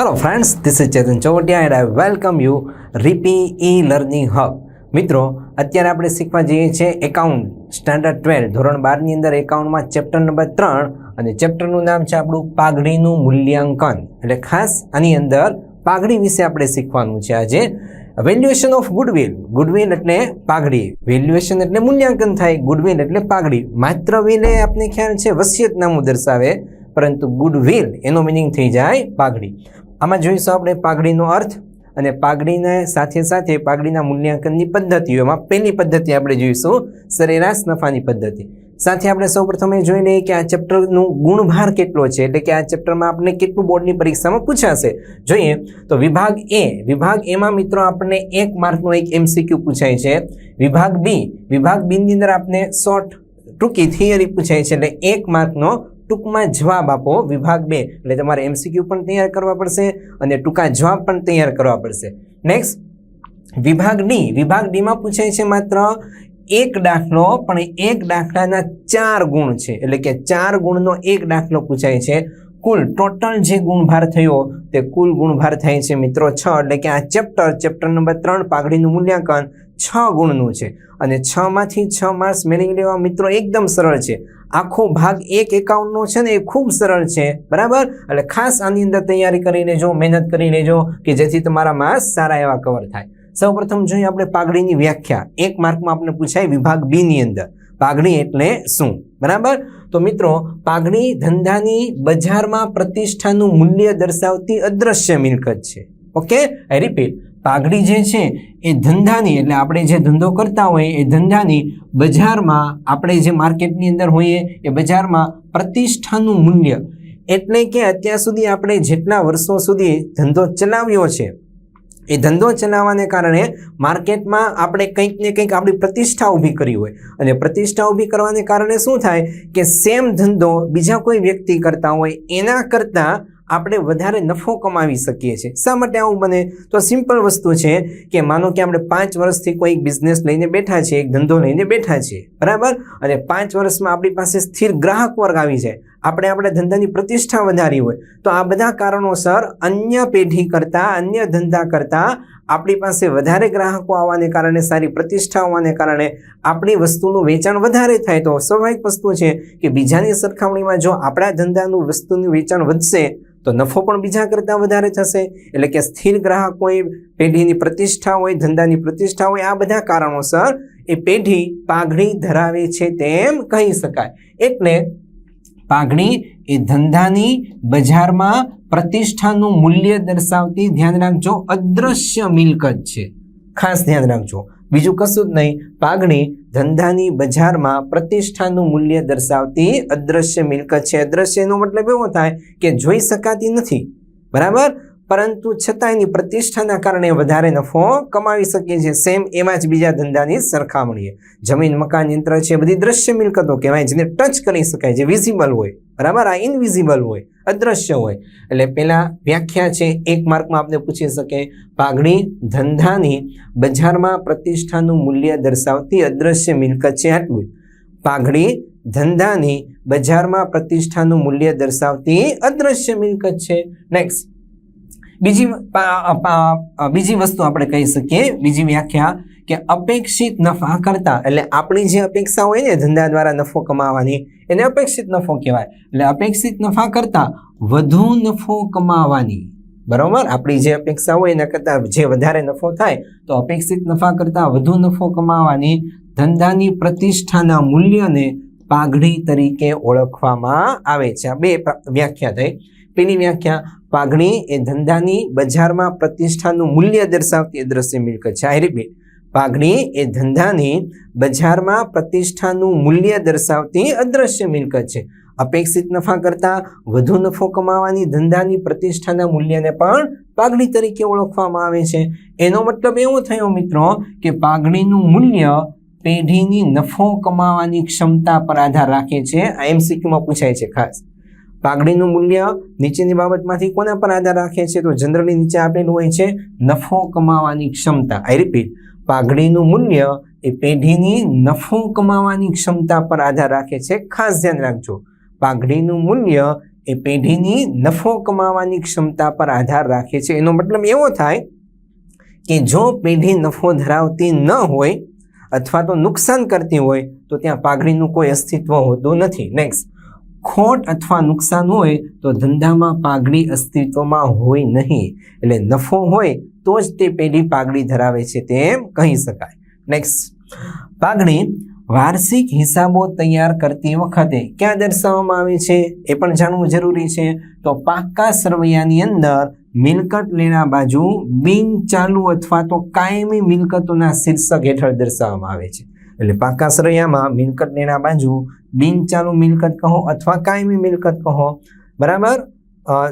Hello friends this is Chetan Chovatiya and I welcome you RP e learning hub મિત્રો, અત્યારે આપણે શીખવા જઈએ છીએ એકાઉન્ટ સ્ટાન્ડર્ડ ટ્વેલ્વ ધોરણ બારની અંદર એકાઉન્ટમાં ચેપ્ટર નંબર ત્રણ અને ચેપ્ટરનું નામ છે આપણું પાઘડીનું મૂલ્યાંકન. એટલે ખાસ આની અંદર પાઘડી વિશે આપણે શીખવાનું છે આજે. વેલ્યુએશન ઓફ ગુડવિલ ગુડવિલ એટલે પાઘડી. વેલ્યુએશન એટલે મૂલ્યાંકન થાય. ગુડવિલ એટલે પાઘડી. માત્ર વિલ એ આપને ખ્યાલ છે વસિયતનામું દર્શાવે, પરંતુ ગુડવિલ એનો મિનિંગ થઈ જાય પાઘડી. આમાં જોઈશું આપણે પાઘડીનો અર્થ અને પાઘડીને સાથે સાથે પાઘડીના મૂલ્યાંકનની પદ્ધતિઓમાં પહેલી પદ્ધતિ આપણે જોઈશું, સરેરાશ નફાની પદ્ધતિ. સાથે આપણે સૌપ્રથમ એ જોઈ લઈએ કે આ ચેપ્ટરનું ગુણભાર કેટલો છે, એટલે કે આ ચેપ્ટરમાં આપણે કેટલું બોર્ડની પરીક્ષામાં પૂછાશે. જોઈએ, તો વિભાગ એ, વિભાગ એમાં મિત્રો આપણને એક માર્કનો એક એમસીક્યુ પૂછાય છે. વિભાગ બી, વિભાગ બીની અંદર આપને શોર્ટ ટૂંકી થિયરી પૂછાય છે, એટલે એક માર્કનો ટૂંકમાં જવાબ આપો વિભાગ બે. એટલે તમારે એમસીક્યુ પણ તૈયાર કરવા પડશે અને ટૂંકા જવાબ પણ તૈયાર કરવા પડશે. નેક્સ્ટ વિભાગ ડી વિભાગ ડીમાં પૂછાય છે માત્ર એક દાખલો, પણ એક દાખલાના ચાર ગુણ છે. એટલે કે ચાર ગુણનો એક દાખલો પૂછાય છે. કુલ ટોટલ જે ગુણભાર થયો, તે કુલ ગુણભાર થાય છે મિત્રો છ. એટલે કે આ ચેપ્ટર ચેપ્ટર નંબર ત્રણ, પાઘડીનું મૂલ્યાંકન છ ગુણનું છે. અને છમાંથી છ માર્ક્સ મેળવી લેવા મિત્રો એકદમ સરળ છે. આખો ભાગ એક એકાઉન્ટનો છે ને એ ખૂબ સરળ છે, બરાબર? એટલે ખાસ આની અંદર તૈયારી કરી લેજો મહેનત કરી લેજો કે જેથી તમારા માર્ક્સ સારા એવા કવર થાય. સૌપ્રથમ જોઈએ આપણે પાઘડીની વ્યાખ્યા. એક માર્કમાં આપણે પૂછાય વિભાગ બી ની અંદર. પાઘડી એટલે શું? બરાબર? તો મિત્રો, પાઘડી ધંધાની બજારમાં પ્રતિષ્ઠાનું મૂલ્ય દર્શાવતી અદ્રશ્ય મિલકત છે. ઓકે? આઈ રિપીટ પાઘડી જે છે, એ ધંધાની, એટલે આપણે જે ધંધો કરતા હોઈએ એ ધંધાની બજારમાં આપણે જે માર્કેટની અંદર હોઈએ, એ બજારમાં પ્રતિષ્ઠાનું મૂલ્ય. એટલે કે અત્યાર સુધી આપણે જેટલા વર્ષો સુધી ધંધો ચલાવ્યો છે, એ ધંધો ચલાવવાને કારણે માર્કેટમાં આપણે કંઈક ને કંઈક આપણી પ્રતિષ્ઠા ઊભી કરી હોય. અને પ્રતિષ્ઠા ઊભી કરવાને કારણે શું થાય કે સેમ ધંધો બીજા કોઈ વ્યક્તિ કરતા હોય, એના કરતાં આપણે વધારે નફો કમાવી શકીએ છીએ. શા માટે આવું બને? તો સિમ્પલ વસ્તુ છે કે માનો કે આપણે પાંચ વર્ષથી કોઈ બિઝનેસ લઈને બેઠા છીએ, એક ધંધો લઈને બેઠા છીએ, બરાબર? અને પાંચ વર્ષમાં આપણી પાસે સ્થિર ગ્રાહક વર્ગ આવી જાય. આપણે આપણા ધંધાની પ્રતિષ્ઠા વધારી હોય. તો આ બધા કારણોસર અન્ય પેઢી કરતાં, અન્ય ધંધા કરતાં આપણી પાસે વધારે ગ્રાહકો આવવાને કારણે, સારી પ્રતિષ્ઠા હોવાને કારણે આપણી વસ્તુનું વેચાણ વધારે થાય. તો સ્વાભાવિક વસ્તુ છે કે બીજાની સરખામણીમાં જો આપણા ધંધાનું વસ્તુનું વેચાણ વધશે તો નફો પણ બીજા કરતાં વધારે થશે. એટલે કે સ્થિર ગ્રાહક હોય, પેઢીની પ્રતિષ્ઠા હોય, ધંધાની પ્રતિષ્ઠા હોય, આ બધા કારણોસર એ પેઢી પાઘડી ધરાવે છે તેમ કહી શકાય. એટલે પાઘડી એ ધંધાની બજારમાં પ્રતિષ્ઠાનું મૂલ્ય દર્શાવતી, ધ્યાન રાખજો, અદ્રશ્ય મિલકત છે. ખાસ ધ્યાન રાખજો. બીજું કશું જ નહીં. પાઘડી ધંધાની બજારમાં પ્રતિષ્ઠાનું મૂલ્ય દર્શાવતી અદ્રશ્ય મિલકત છે. અદ્રશ્યનો મતલબ એવો થાય કે જોઈ શકાતી નથી. બરાબર? પરંતુ છતાં એની પ્રતિષ્ઠાના કારણે વધારે નફો કમાવી શકીએ છીએ સેમ એમાં જ બીજા ધંધાની સરખામણીએ. જમીન, મકાન, યંત્ર છે, બધી દ્રશ્ય મિલકતો કહેવાય, જેને ટચ કરી શકાય, જે વિઝિબલ હોય. બરાબર? આ ઇનવિઝિબલ હોય. અદ્રશ્ય હોય. એટલે પહેલાં વ્યાખ્યા છે, એક માર્કમાં આપણે પૂછી શકે, પાઘડી ધંધાની બજારમાં પ્રતિષ્ઠાનું મૂલ્ય દર્શાવતી અદ્રશ્ય મિલકત છે આટલું પાઘડી ધંધાની બજારમાં પ્રતિષ્ઠાનું મૂલ્ય દર્શાવતી અદ્રશ્ય મિલકત છે. નેક્સ્ટ બીજી બીજી વસ્તુ આપણે કહી શકીએ. બીજી વ્યાખ્યા કે અપેક્ષિત નફા કરતા, એટલે આપણી જે અપેક્ષા હોય ને ધંધા દ્વારા નફો કમાવાની, એને અપેક્ષિત નફો કહેવાય. એટલે અપેક્ષિત નફા કરતા વધુ નફો કમાવાની. બરાબર? આપણી જે અપેક્ષા હોય એના કરતાં જે વધારે નફો થાય, તો અપેક્ષિત નફા કરતાં વધુ નફો કમાવાની ધંધાની પ્રતિષ્ઠાના મૂલ્યને પાઘડી તરીકે ઓળખવામાં આવે છે. આ બે વ્યાખ્યા થઈ. પેલી વ્યાખ્યા, પાઘડી એ ધંધાની બજારમાં પ્રતિષ્ઠાનું મૂલ્ય દર્શાવતી દ્રશ્ય મિલકત છે. આ રિપીટ પાઘડી એ ધંધાની બજારમાં પ્રતિષ્ઠાનું મૂલ્ય દર્શાવતી અદ્રશ્ય મિલકત છે. અપેક્ષિત નફા કરતાં વધુ નફો કમાવાની ધંધાની પ્રતિષ્ઠાના મૂલ્યને પણ પાઘડી તરીકે ઓળખવામાં આવે છે. એનો મતલબ એવો થયો મિત્રો કે પાઘડીનું મૂલ્ય પેઢીની નફો કમાવાની ક્ષમતા પર આધાર રાખે છે. આ એમસીક્યુમાં પૂછાય છે ખાસ. પાઘડીનું મૂલ્ય નીચેની બાબતમાંથી કોના પર આધાર રાખે છે? તો જનરલી નીચે આપેલું હોય છે નફો કમાવાની ક્ષમતા. આઈ રિપીટ પાઘડીનું મૂલ્ય એ પેઢીની નફો કમાવાની ક્ષમતા પર આધાર રાખે છે. ખાસ ધ્યાન રાખજો. પાઘડીનું મૂલ્ય એ પેઢીની નફો કમાવાની ક્ષમતા પર આધાર રાખે છે. એનો મતલબ એવો થાય કે જો પેઢી નફો ધરાવતી ન હોય અથવા તો નુકસાન કરતી હોય તો ત્યાં પાઘડીનું કોઈ અસ્તિત્વ હોતું નથી. નેક્સ્ટ ખોટ અથવા નુકસાન હોય તો ધંધામાં પાઘડી અસ્તિત્વમાં હોય નહીં. એટલે નફો હોય તો જ તે પેઢી પાઘડી ધરાવે છે તેમ કહી શકાય. નેક્સ્ટ પાઘડી વાર્ષિક હિસાબો તૈયાર કરતી વખતે ક્યાં દર્શાવવામાં આવે છે? એ પણ જાણવું જરૂરી છે. તો પાક્કા સરવૈયાની અંદર મિલકત લેણા બાજુ બિન ચાલુ અથવા તો કાયમી મિલકતોના શીર્ષક હેઠળ દર્શાવવામાં આવે છે. એટલે પાકા સરવૈયામાં મિલકત લેણા બાજુ બિન ચાલુ મિલકત કહો અથવા કાયમી મિલકત કહો. બરાબર?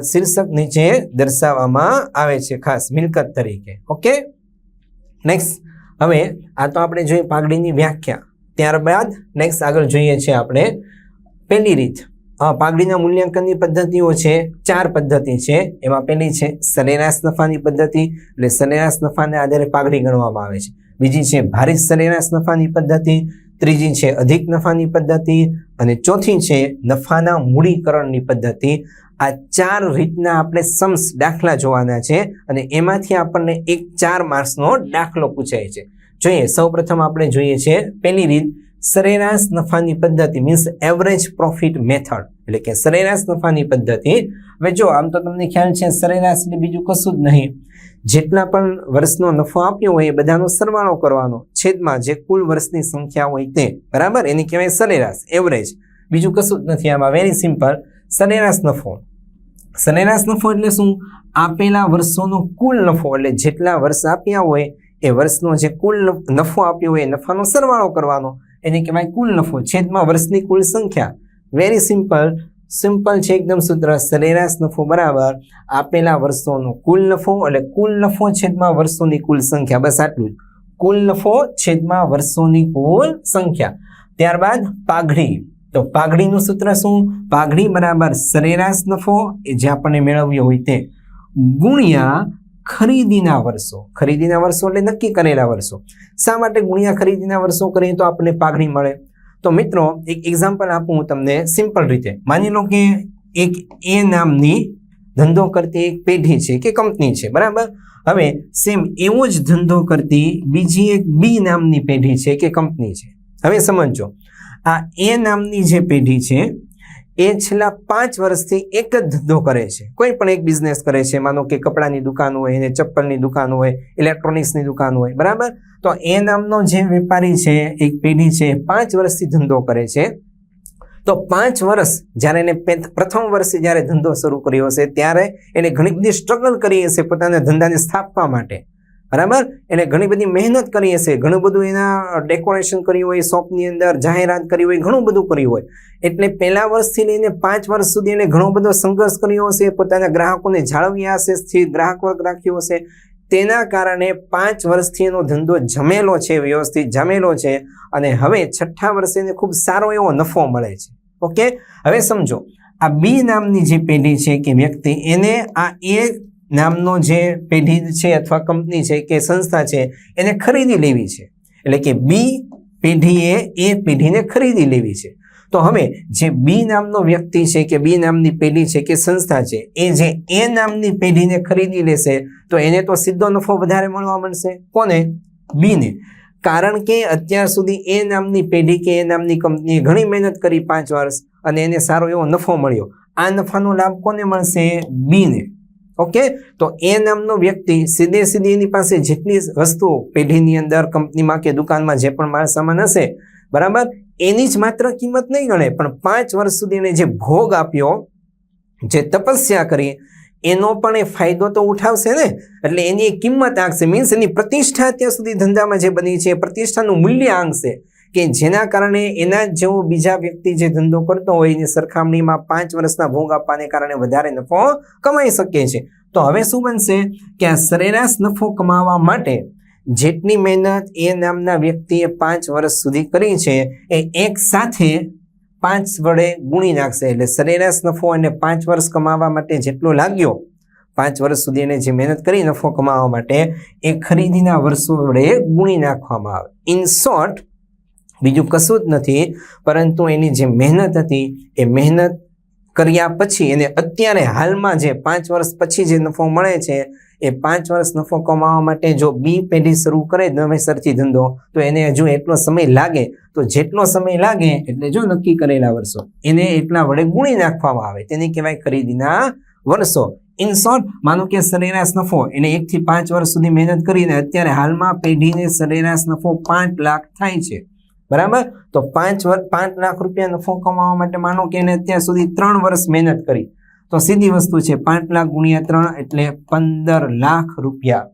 શીર્ષક નીચે દર્શાવવામાં આવે છે ખાસ મિલકત તરીકે. ઓકે નેક્સ્ટ હવે આ તો આપણે જોઈએ પાઘડીની વ્યાખ્યા. ત્યારબાદ નેક્સ્ટ આગળ જોઈએ છે આપણે પહેલી રીત. પાઘડીના મૂલ્યાંકનની પદ્ધતિઓ છે, ચાર પદ્ધતિ છે. એમાં પહેલી છે સરેરાશ નફાની પદ્ધતિ, એટલે સરેરાશ નફાને આધારે પાઘડી ગણવામાં આવે છે. બીજી છે ભારે સરેરાશ નફાની પદ્ધતિ, ત્રીજી છે અધિક નફાની પદ્ધતિ અને ચોથી છે નફાના મૂડીકરણની પદ્ધતિ. આ ચાર રીતના આપણે સમ્સ દાખલા જોવાના છે અને એમાંથી આપણને એક ચાર માર્ક્સનો દાખલો પૂછાય છે. જોઈએ, સૌપ્રથમ આપણે જોઈએ છે પહેલી રીત, સરેરાશ નફાની પદ્ધતિ મીન્સ એવરેજ પ્રોફિટ મેથડ એટલે કે સરેરાશ નફાની પદ્ધતિ. હવે જો આમ તો તમને ખ્યાલ છે, સરેરાશ એટલે બીજું કશું જ નહીં. જેટલા પણ વર્ષનો નફો આપ્યો હોય એ બધાનો સરવાળો કરવાનો. છેદમાં જે કુલ વર્ષની સંખ્યા હોય તે. બરાબર? એની કહેવાય સરેરાશ એવરેજ બીજું કશું જ નથી આમાં. વેરી સિમ્પલ સરેરાશ નફો. સરેરાશ નફો એટલે શું? આપેલા વર્ષોનો કુલ નફો, એટલે જેટલા વર્ષ આપ્યા હોય એ વર્ષનો જે કુલ નફો આપ્યો હોય એ નફાનો સરવાળો કરવાનો. એને કહેવાય કુલ નફો. છેદમાં વર્ષની કુલ સંખ્યા. વેરી સિમ્પલ સિમ્પલ છે એકદમ સૂત્ર, સરેરાશ નફો બરાબર, આપેલા વર્ષોનો કુલ નફો એટલે કુલ નફો છેદમાં વર્ષોની કુલ સંખ્યા, બસ આટલું. કુલ નફો છેદમાં વર્ષોની કુલ સંખ્યા. ત્યારબાદ પાઘડી. તો પાઘડીનું સૂત્ર શું? પાઘડી બરાબર સરેરાશ નફો એ જે આપણને મેળવ્યો હોય તે. ગુણ્યા ખરીદીના વર્ષો. ખરીદીના વર્ષો એટલે નક્કી કરેલા વર્ષો. શા માટે ગુણ્યા ખરીદીના વર્ષો કરીએ તો આપણને પાઘડી મળે? તો મિત્રો, એક એક્ઝામ્પલ આપું હું તમને સિમ્પલ રીતે. માની લો કે એક એ નામની ધંધો કરતી એક પેઢી છે કે કંપની છે, બરાબર? હવે સેમ એવો જ ધંધો કરતી બીજી એક બી નામની પેઢી છે કે કંપની છે. હવે સમજો આ એ નામની જે પેઢી છે એ છેલ્લા પાંચ વર્ષથી એક જ ધંધો કરે છે. કોઈ પણ એક બિઝનેસ કરે છે. માનો કે કપડાની દુકાન હોય, એને ચપ્પલની દુકાન હોય ઇલેક્ટ્રોનિક્સની દુકાન હોય, બરાબર? તો એ નામનો જે વેપારી છે, એક પેઢી છે પાંચ વર્ષથી ધંધો કરે છે. તો પાંચ વર્ષ જ્યારે એને પ્રથમ વર્ષે જ્યારે ધંધો શરૂ કર્યો હશે, ત્યારે એને ઘણી બધી સ્ટ્રગલ કરી હશે પોતાના ધંધાને સ્થાપવા માટે. બરાબર? એને ઘણી બધી મહેનત કરી હશે. ઘણું બધું એના ડેકોરેશન કર્યું હોય શોપની અંદર જાહેરાત કરી હોય, ઘણું બધું કર્યું હોય. એટલે પહેલા વર્ષથી લઈને પાંચ વર્ષ સુધી એને ઘણો બધો સંઘર્ષ કર્યો હશે, પોતાના ગ્રાહકોને જાળવ્યા હશે, સ્થિર ગ્રાહક વર્ગ રાખ્યો હશે. તેના કારણે પાંચ વર્ષથી એનો ધંધો જમેલો છે, વ્યવસ્થિત જમેલો છે અને હવે છઠ્ઠા વર્ષે એને ખૂબ સારો એવો નફો મળે છે. ઓકે? હવે સમજો, આ બી નામની જે પેઢી છે કે વ્યક્તિ, એને આ એ નામનો જે પેઢી છે અથવા કંપની છે કે સંસ્થા છે, એને ખરીદી લેવી છે. એટલે કે બી પેઢીએ એ પેઢીને ખરીદી લેવી છે. તો હવે જે બી નામનો વ્યક્તિ છે કે બી નામની પેઢી છે કે સંસ્થા છે, એ જે એ નામની પેઢીને ખરીદી લેશે, તો એને તો સીધો નફો વધારે મળવા મળશે. કોને? બીને. કારણ કે અત્યાર સુધી એ નામની પેઢી કે એ નામની કંપનીએ ઘણી મહેનત કરી પાંચ વર્ષ, અને એને સારો એવો નફો મળ્યો. આ નફાનો લાભ કોને મળશે? બીને. ઓકે તો એ નામનો વ્યક્તિ સીધે સીધી એની પાસે જેટલી વસ્તુઓ પેઢીની અંદર કંપનીમાં કે દુકાનમાં જે પણ માલ સામાન હશે, બરાબર? એની જ માત્ર કિંમત નહીં ગણે, પણ પાંચ વર્ષ સુધી એને જે ભોગ આપ્યો, જે તપસ્યા કરી, એનો પણ એ ફાયદો તો ઉઠાવશે ને? એટલે એની કિંમત આંકશે મીન્સ એની પ્રતિષ્ઠા અત્યાર સુધી ધંધામાં જે બની છે પ્રતિષ્ઠાનું મૂલ્ય આંકશે. કે જેના કારણે એના જેવો બીજા વ્યક્તિ જે ધંધો કરતો હોય એની સરખામણીમાં પાંચ વર્ષના ભોગ આપવાને કારણે વધારે નફો કમાઈ શકે છે. તો હવે શું બનશે કે આ સરેરાશ નફો કમાવા માટે જેટલી મહેનત એ નામના વ્યક્તિએ પાંચ વર્ષ સુધી કરી છે એ એક સાથે પાંચ વડે ગુણી નાખશે. એટલે સરેરાશ નફો અને પાંચ વર્ષ કમાવા માટે જેટલો લાગ્યો, પાંચ વર્ષ સુધી એને જે મહેનત કરી નફો કમાવા માટે એ ખરીદીના વર્ષો વડે ગુણી નાખવામાં આવે. ઇન શોર્ટ બીજું કશું જ નથી, પરંતુ એની જે મહેનત હતી, એ મહેનત કર્યા પછી એને અત્યારે હાલમાં જે પાંચ વર્ષ પછી જે નફો મળે છે, એ પાંચ વર્ષ નફો કમાવા માટે જો બી પેઢી શરૂ કરે નવેસરથી ધંધો, તો એને હજુ એટલો સમય લાગે. તો જેટલો સમય લાગે, એટલે જો નક્કી કરેલા વર્ષો, એને એટલા વડે ગુણી નાખવામાં આવે. તેને કહેવાય ખરીદીના વર્ષો. ઇન શોર્ટ, માનો કે સરેરાશ નફો, એને એકથી પાંચ વર્ષ સુધી મહેનત કરીને અત્યારે હાલમાં પેઢીને સરેરાશ નફો પાંચ લાખ થાય છે. બરાબર? તો પાંચ પાંચ લાખ રૂપિયા નફો કમાવા માટે માનો કે એને અત્યાર સુધી ત્રણ વર્ષ મહેનત કરી. તો સીધી વસ્તુ છે, પાંચ લાખ ગુણ્યા ત્રણ એટલે પંદર લાખ રૂપિયા.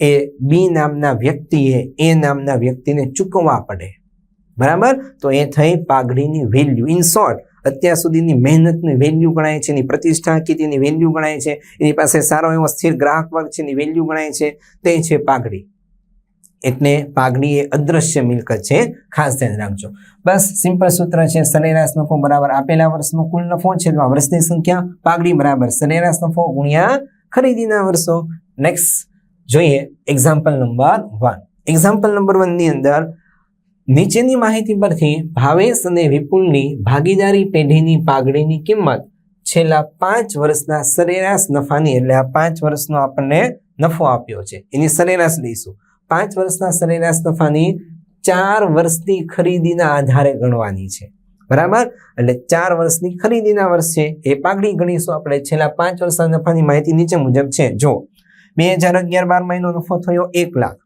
એ બી નામના વ્યક્તિએ, એ નામના વ્યક્તિને ચૂકવવા પડે. બરાબર? તો એ થઈ પાઘડીની વેલ્યુ ઇન શોર્ટ અત્યાર સુધીની મહેનતની વેલ્યુ ગણાય છે, એની પ્રતિષ્ઠા કીધીની વેલ્યુ ગણાય છે, એની પાસે સારો એવો સ્થિર ગ્રાહક વર્ગ છે, એની વેલ્યુ ગણાય છે, તે છે પાઘડી. એટલે પાઘડી એ અદ્રશ્ય મિલકત છે. ખાસ ધ્યાન રાખજો. બસ સિમ્પલ સૂત્ર છે. સરેરાશ નફો બરાબર આપેલા વર્ષનો કુલ નફો છે. વર્ષની સંખ્યા પાઘડી બરાબર સરેરાશ નફો ગુણ્યા ખરીદીના વર્ષો. નેક્સ્ટ જોઈએ example number one example number વનની અંદર નીચેની માહિતી પરથી ભાવેશ અને વિપુલની ભાગીદારી પેઢીની પાઘડીની કિંમત છેલ્લા પાંચ વર્ષના સરેરાશ નફાની એટલે આ પાંચ વર્ષનો આપણને નફો આપ્યો છે. એની સરેરાશ લઈશું. પાંચ વર્ષના સરેરાશ નફાની ચાર વર્ષની ખરીદીના આધારે ગણવાની છે. બરાબર? એટલે ચાર વર્ષની ખરીદીના વર્ષ છે. એ પાઘડી ગણીશું આપણે. છેલ્લા પાંચ વર્ષના નફાની માહિતી નીચે મુજબ છે. જો, બે હજાર અગિયાર બાર મહિનો નફો થયો એક લાખ.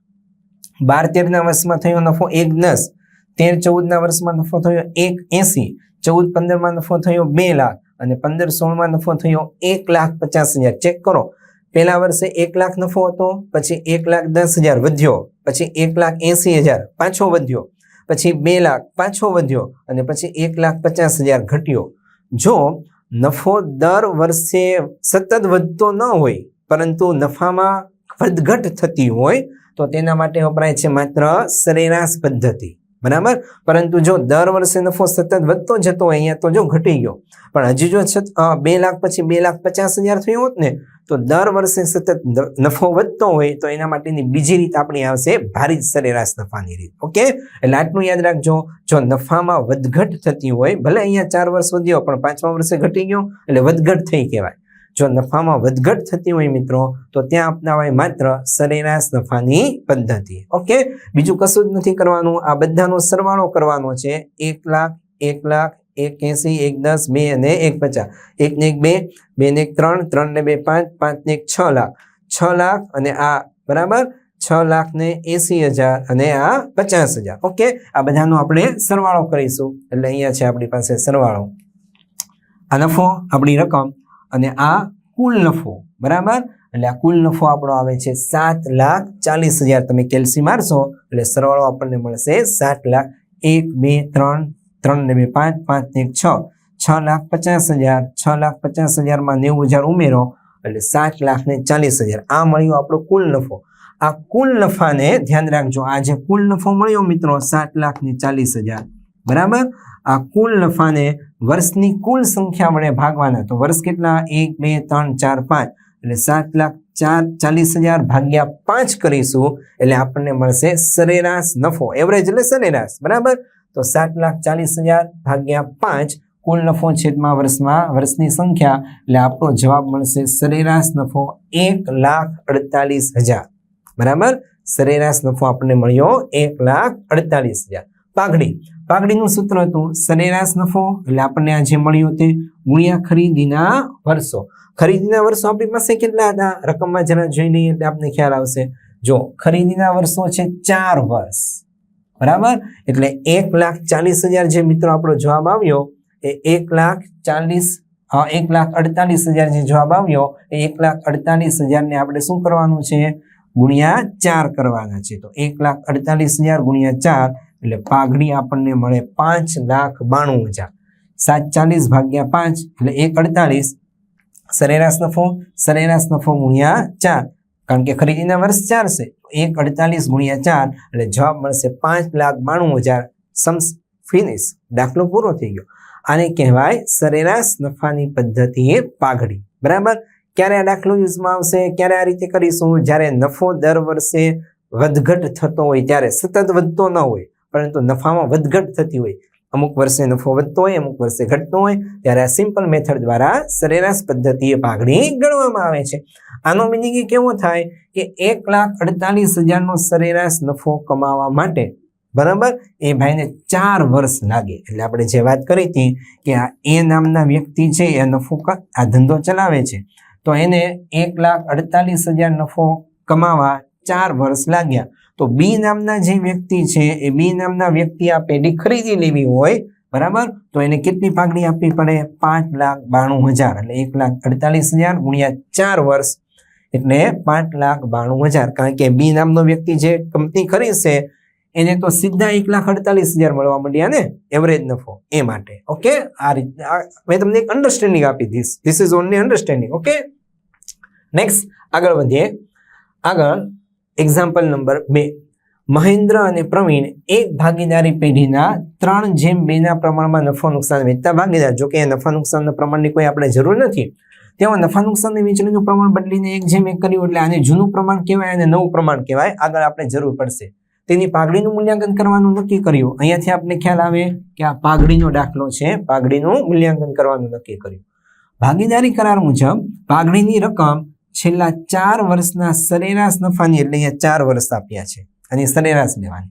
બાર તેરના વર્ષમાં થયો નફો એક દસ. તેર ચૌદના વર્ષમાં નફો થયો એક એસી. ચૌદ પંદરમાં નફો થયો બે લાખ. અને પંદર સોળમાં નફો થયો એક લાખ પચાસ હજાર. ચેક કરો. પહેલા વર્ષે એક લાખ નફો હતો, પછી એક લાખ દસ હજાર વધ્યો, પછી એક લાખ એસી હજાર પાછો વધ્યો, પછી બે લાખ પાછો વધ્યો અને પછી એક લાખ પચાસ હજાર ઘટ્યો. જો નફો દર વર્ષે સતત વધતો ન હોય, પરંતુ નફામાં વધઘટ થતી હોય, તો તેના માટે વપરાય છે માત્ર સરેરાશ પદ્ધતિ. બરાબર? પરંતુ જો દર વર્ષે નફો સતત વધતો જતો હોય, અહીંયા તો જો ઘટી ગયો. પણ હજી જો બે લાખ પછી બે લાખ પચાસ હજાર થયું હોત ને, તો દર વર્ષે સતત નફો વધતો હોય, તો એના માટેની બીજી રીત આપણી આવશે ભારિત સરેરાશ નફાની રીત. ઓકે? એટલે આટલું યાદ રાખજો, જો નફામાં વધઘટ થતી હોય, ભલે અહીંયા ચાર વર્ષ વધ્યો, પણ પાંચમા વર્ષે ઘટી ગયો, એટલે વધઘટ થઈ કહેવાય. જો નફામાં વધઘટ થતી હોય મિત્રો, તો ત્યાં અપનાવાય માત્ર સરેરાશ નફાની પદ્ધતિ. ઓકે? બીજું કશું જ નથી કરવાનું. આ બધાનો સરવાળો કરવાનો છે એક લાખ એક લાખ, એક એસી, એક દસ, બે અને એક પચાસ. એક ને એક બે બે ને એક ત્રણ ત્રણ ને બે પાંચ પાંચ ને એક છ લાખ. છ લાખ અને આ બરાબર? છ લાખ ને એસી હજાર અને આ પચાસ હજાર. ઓકે? આ બધાનો આપણે સરવાળો કરીશું. એટલે અહીંયા છે આપણી પાસે સરવાળો. આ નફો, આપણી રકમ. અને આ કુલ નફો, બરાબર? એટલે આ કુલ નફો આપણો આવે છે સાત લાખ ચાલીસ હજાર. તમે કેલ્સી મારશો, એટલે સરવાળો આપણને મળશે સાત લાખ એક, બે, ત્રણ ત્રણ ને બે, પાંચ પાંચ ને એક, છ. છ લાખ પચાસ હજાર, છ લાખ પચાસ હજારમાં નેવું હજાર ઉમેરો, એટલે સાત લાખ ને ચાલીસ હજાર. આ મળ્યો આપણો કુલ નફો. આ કુલ નફાને ધ્યાન રાખજો. આ જે કુલ નફો મળ્યો મિત્રો, સાત લાખ ને ચાલીસ હજાર. બરાબર? આ કુલ નફાને વર્ષની કુલ સંખ્યા વડે ભાગવાના. તો વર્ષ કેટલા? એક, બે, ત્રણ, ચાર, પાંચ. એટલે સાત લાખ ચાર, ચાલીસ હજાર ભાગ્યા પાંચ કરીશું, એટલે આપણને મળશે સરેરાશ નફો. એવરેજ એટલે સરેરાશ, બરાબર? તો સાત લાખ ચાલીસ હજાર ભાગ્યા પાંચ, કુલ નફો છેદમાં વર્ષમાં વર્ષની સંખ્યા, એટલે આપણો જવાબ મળશે સરેરાશ નફો એક લાખ અડતાલીસ હજાર. બરાબર? સરેરાશ નફો આપણને મળ્યો એક લાખ અડતાલીસ હજાર. પાઘડી. પાઘડીનું સૂત્ર હતું સરેરાશ નફો, એટલે આપણને આ જે મળ્યું તે ગુણ્યા ખરીદીના વર્ષો. ખરીદીના વર્ષો આપણી પાસે કેટલા હતા? રકમમાં જરા જોઈ લઈએ એટલે આપને ખ્યાલ આવશે. જો ખરીદીના વર્ષો છે ચાર વર્ષ. બરાબર? એટલે એક લાખ ચાલીસ હજાર જે મિત્રો આપણો જવાબ આવ્યો, એ એક લાખ ચાલીસ હા એક લાખ અડતાલીસ હજાર જે જવાબ આવ્યો, એ એક લાખ અડતાલીસ હજારને આપણે શું કરવાનું છે? ગુણ્યા ચાર કરવાના છે. તો એક લાખ અડતાલીસ હજાર ગુણ્યા ચાર એટલે પાઘડી આપણને મળે પાંચ લાખ બાણું હજાર. સાત ચાલીસ ભાગ્યા પાંચ, એટલે એક અડતાલીસ. સરેરાશ નફો સરેરાશ નફો ગુણ્યા ચાર. કારણ કે ખરીદીના વર્ષ ચાર છે એક અડતાલીસ ગુણ્યા ચાર, એટલે જવાબ મળશે પાંચ લાખ બાણું હજાર. Sums, finish. દાખલો પૂરો થઈ ગયો. આને કહેવાય સરેરાશ નફાની પદ્ધતિ એ પાઘડી. બરાબર? ક્યારે આ દાખલો યુઝમાં આવશે? ક્યારે આ રીતે કરીશું? જ્યારે નફો દર વર્ષે વધઘટ થતો હોય, ત્યારે સતત વધતો ન હોય પરંતુ નફામાં વધઘટ થતી હોય. અમુક વર્ષે નફો વધતો હોય, અમુક વર્ષે ઘટતો હોય, ત્યારે આ સિમ્પલ મેથડ દ્વારા સરેરાશ પદ્ધતિએ પાઘડી ગણવામાં આવે છે. આનો મિનિંગ કેવો થાય કે એક લાખ અડતાલીસ હજારનો સરેરાશ નફો કમાવા માટે, બરાબર? એ ભાઈને ચાર વર્ષ લાગે. એટલે આપણે જે વાત કરી હતી કે આ એ નામના વ્યક્તિ છે, એ નફો આ ધંધો ચલાવે છે. તો એને એક લાખ અડતાલીસ હજાર નફો કમાવા ચાર વર્ષ લાગ્યા. તો બી નામના જે વ્યક્તિ છે, એ બી નામના વ્યક્તિ આ પેઢી ખરીદી લેવી હોય, બરાબર? તો એને કેટલી પાઘડી આપવી પડે? પાંચ લાખ બાણું હજાર, એટલે એક લાખ અડતાલીસ હજાર ગુણ્યા ચાર વર્ષ, એટલે પાંચ લાખ બાણું હજાર. કારણ કે બી નામનો વ્યક્તિ જે કંપની ખરીદશે, એને તો સીધા એક લાખ અડતાલીસ હજાર મળવા માંડ્યા ને એવરેજ નફો, એ માટે. ઓકે? આ રીતે મેં તમને એક અન્ડરસ્ટેન્ડિંગ આપી this this is only understanding okay? Next આગળ વધીએ. આગળ એક્ઝામ્પલ નંબર બે. મહેન્દ્ર અને પ્રવીણ એક ભાગીદારી પેઢીના ત્રણ જેમ બેના પ્રમાણમાં નફો નુકસાન વેચતા ભાગીદાર. જોકે એ નફા નુકસાનના પ્રમાણની કોઈ આપણે જરૂર નથી. તેમાં નફા નુકસાનની વેચણીનું પ્રમાણ બદલીને એક જેમ એક કર્યું એટલે આને જૂનું પ્રમાણ કહેવાય અને નવું પ્રમાણ કહેવાય. આગળ આપણે જરૂર પડશે. તેની પાઘડીનું મૂલ્યાંકન કરવાનું નક્કી કર્યું. અહીંયાથી આપણે ખ્યાલ આવે કે આ પાઘડીનો દાખલો છે. પાઘડીનું મૂલ્યાંકન કરવાનું નક્કી કર્યું. ભાગીદારી કરાર મુજબ પાઘડીની રકમ છેલ્લા ચાર વર્ષના સરેરાશ નફાની એટલે અહીંયા ચાર વર્ષ આપ્યા છે અને સરેરાશ લેવાની.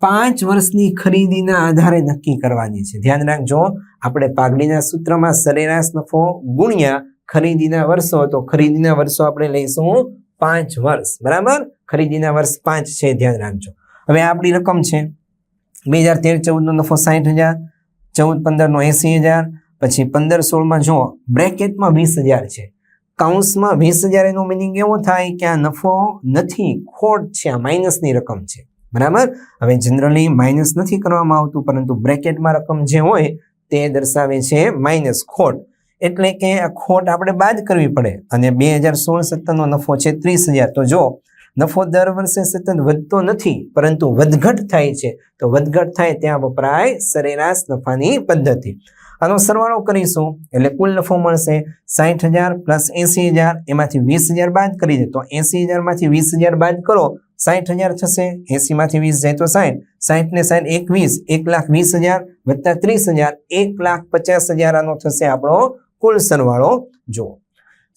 પાંચ વર્ષની ખરીદીના આધારે નક્કી કરવાની છે. ધ્યાન રાખજો, આપણે પાઘડીના સૂત્રમાં સરેરાશ નફો ગુણ્યા ખરીદીના વર્ષો, તો ખરીદીના વર્ષો આપણે લઈશું પાંચ વર્ષ. બરાબર? ખરીદીના વર્ષ પાંચ છે, ધ્યાન રાખજો. હવે આપણી રકમ છે. બે હજાર તેર, ચૌદનો નફો સાઠ હજાર, ચૌદ પંદરનો એંસી હજાર, પછી પંદર સોળમાં જુઓ બ્રેકેટમાં વીસ હજાર છે. કાઉન્સમાં વીસ હજાર એનો મિનિંગ એવો થાય કે આ નફો નથી, ખોટ છે, આ માઇનસની રકમ છે. બરાબર? હવે જનરલી માઇનસ નથી કરવામાં આવતું, પરંતુ બ્રેકેટમાં રકમ જે હોય, તે દર્શાવે છે માઇનસ ખોટ. એટલે કે આ ખોટ આપણે બાદ કરવી પડે. અને બે હજાર સોળ સત્તરનો નફો છે ત્રીસ હજાર. તો જો નફો દર વર્ષે સતત વધતો નથી, પરંતુ વધઘટ થાય છે, તો વધઘટ થાય ત્યાં વપરાય સરેરાશ નફાની પદ્ધતિ. આનો સરવાળો કરીશું. એટલે કુલ નફો મળશે સાઠ હજાર પ્લસ એસી હજાર. એમાંથી વીસ હજાર બાદ કરી દે. તો એસી હજારમાંથી વીસ હજાર બાદ કરો. સાઠ હજાર થશે. એસીમાંથી વીસ જાય તો સાઠ સાઠ ને સાઠ એક વીસ એક લાખ વીસ હજાર વત્તા ત્રીસ હજાર. એક લાખ પચાસ હજાર આનો થશે આપણો કુલ સરવાળો. જુઓ.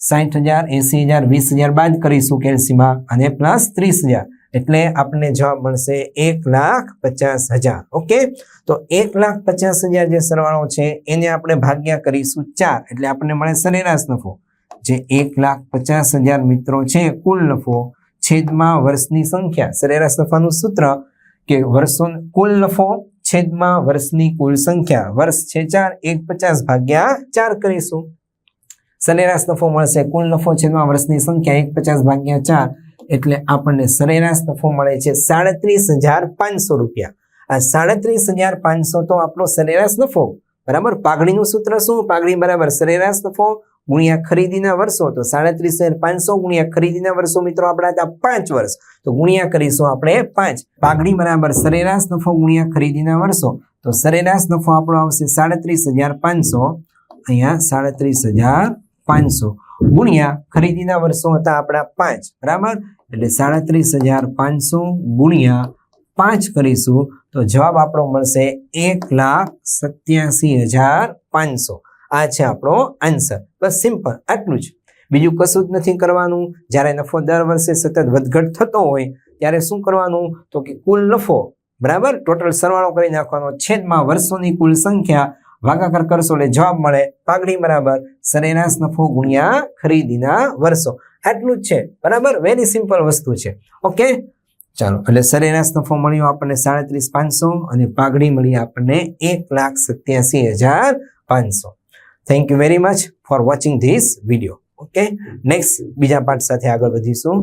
સાઠ હજાર, એસી હજાર, વીસ હજાર બાદ કરીશું કેલ્સીમાં. અને પ્લસ ત્રીસ હજાર. એટલે આપણને જવાબ મળશે એક લાખ પચાસ હજાર, ઓકે? તો એક લાખ પચાસ હજાર જે સરવાળો છે, એને આપણે ભાગ્યા કરીશું ચાર, એટલે આપણને મળે સરેરાશ નફો. જે એક લાખ પચાસ હજાર મિત્રો છે, કુલ નફો છેદમાં વર્ષની સંખ્યા. સરેરાશ નફાનું સૂત્ર કે વર્ષો, કુલ નફો છેદમાં વર્ષની કુલ સંખ્યા. વર્ષ છે ચાર, એક પચાસ ભાગ્યા ચાર કરીશું. સરેરાશ નફો મળશે, કુલ નફો છેદમાં વર્ષની સંખ્યા, એક પચાસ ભાગ્યા ચાર. એટલે આપણને સરેરાશ નફો મળે છે સાડત્રીસ હજાર પાંચસો રૂપિયા. આ સાડત્રીસ હજાર પાંચસો તો આપણો સરેરાશ નફો, બરાબર? પાઘડીનું સૂત્ર શું? પાઘડી બરાબર સરેરાશ નફો ગુણ્યા ખરીદીના વર્ષો. તો સાડત્રીસ હજાર પાંચસો ગુણ્યા ખરીદીના વર્ષો મિત્રો આપણા હતા પાંચ વર્ષ. તો ગુણ્યા કરીશું આપણે પાંચ. પાઘડી બરાબર સરેરાશ નફો ગુણ્યા ખરીદીના વર્ષો. તો સરેરાશ નફો આપણો આવશે સાડત્રીસ હજાર પાંચસો. અહીંયા સાડત્રીસ હજાર પાંચસો ગુણ્યા ખરીદીના વર્ષો હતા આપણા પાંચ. બરાબર? એટલે સાડત્રીસ હજાર પાંચસો ગુણ્યા પાંચ કરીશું, તો જવાબ આપણો મળશે એક લાખ સત્યાસી હજાર પાંચસો. આ છે આપણો આન્સર બસ સિમ્પલ આટલું જ. બીજું કશું જ નથી કરવાનું. જ્યારે નફો દર વર્ષે સતત વધઘટ થતો હોય, ત્યારે શું કરવાનું? તો કે કુલ નફો, બરાબર? ટોટલ સરવાળો કરી નાખવાનો. છેદમાં વર્ષોની કુલ સંખ્યા ભાગાકાર કરશો એટલે જવાબ મળે પાઘડી બરાબર સરેરાશ નફો ગુણ્યા ખરીદીના વર્ષો. આટલું જ છે. બરાબર? વેરી સિમ્પલ વસ્તુ છે. ઓકે ચાલો, એટલે સરેરાશ નફો મળ્યો આપણને સાડત્રીસ પાંચસો અને પાઘડી મળી આપણને એક લાખ સત્યાસી હજાર પાંચસો. Thank you very much for watching this video okay next બીજા પાઠ સાથે આગળ વધીશું.